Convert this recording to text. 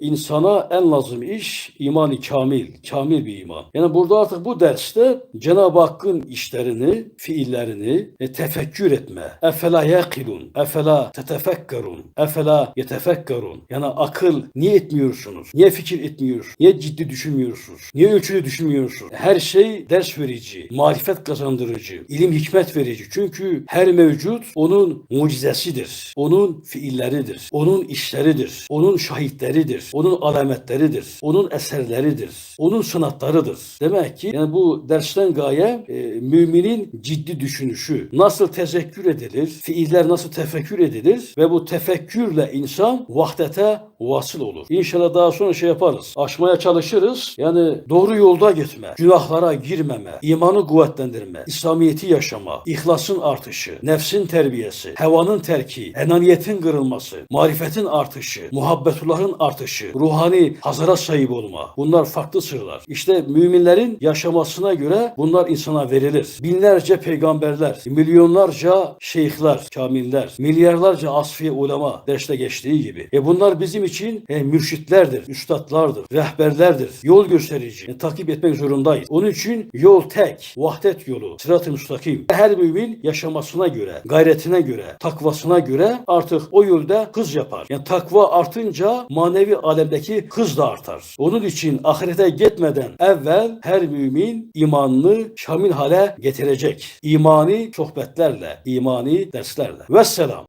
insana en lazım iş imani kamil, kamil bir iman. Yani burada artık bu derste Cenab-ı Hakk'ın işlerini, fiillerini e, tefekkür etme. Efela yakilun, efela tetefekkerun, efela yetefekkerun. Yani akıl niye etmiyorsunuz? Niye fikir etmiyorsunuz? Niye ciddi düşünmüyorsunuz? Niye ölçülü düşünmüyorsunuz? Her şey ders verici, marifet kazandırıcı, ilim hikmet verici. Çünkü her mevcut onun mucizesidir. Onun fiilleridir. Onun işleridir. Onun şahitleridir. Onun alametleridir. Onun eserleridir. Onun sanatlarıdır. Demek ki yani bu dersten gaye e, müminin ciddi düşünüşü. Nasıl tezekkür edilir? Fiiller nasıl tefekkür edilir? Ve bu tefekkürle insan vahdete vasıl olur. İnşallah daha sonra şey yaparız. Aşmaya çalışırız. Yani doğru yolda gitme, günahlara girmeme, imanı kuvvetlendirme, İslamiyeti yaşama, ihlasın artışı, nefsin terbiyesi, hevanın terki, enaniyetin kırılması, marifetin artışı, muhabbetullahın artışı, ruhani hazara sahip olma. Bunlar farklı sırlar. İşte müminlerin yaşamasına göre bunlar insana verilir. Binlerce peygamberler, milyonlarca şeyhler, kamiller, milyarlarca asfiye ulema derste geçtiği gibi. E bunlar bizim için e, mürşitlerdir, üstadlardır, rehberlerdir, yol gösterici. E, takip etmek zorundayız. Onun için yol tek, vahdet yolu, sırat-ı müstakim. Her mümin yaşamasına göre, gayretine göre, takvasına göre artık o yolda hız yapar. Yani takva artınca manevi alemdeki hız da artar. Onun için ahirete gitmeden evvel her mümin imanını şamil hale getirecek. İmani sohbetlerle, imani derslerle. Vesselam.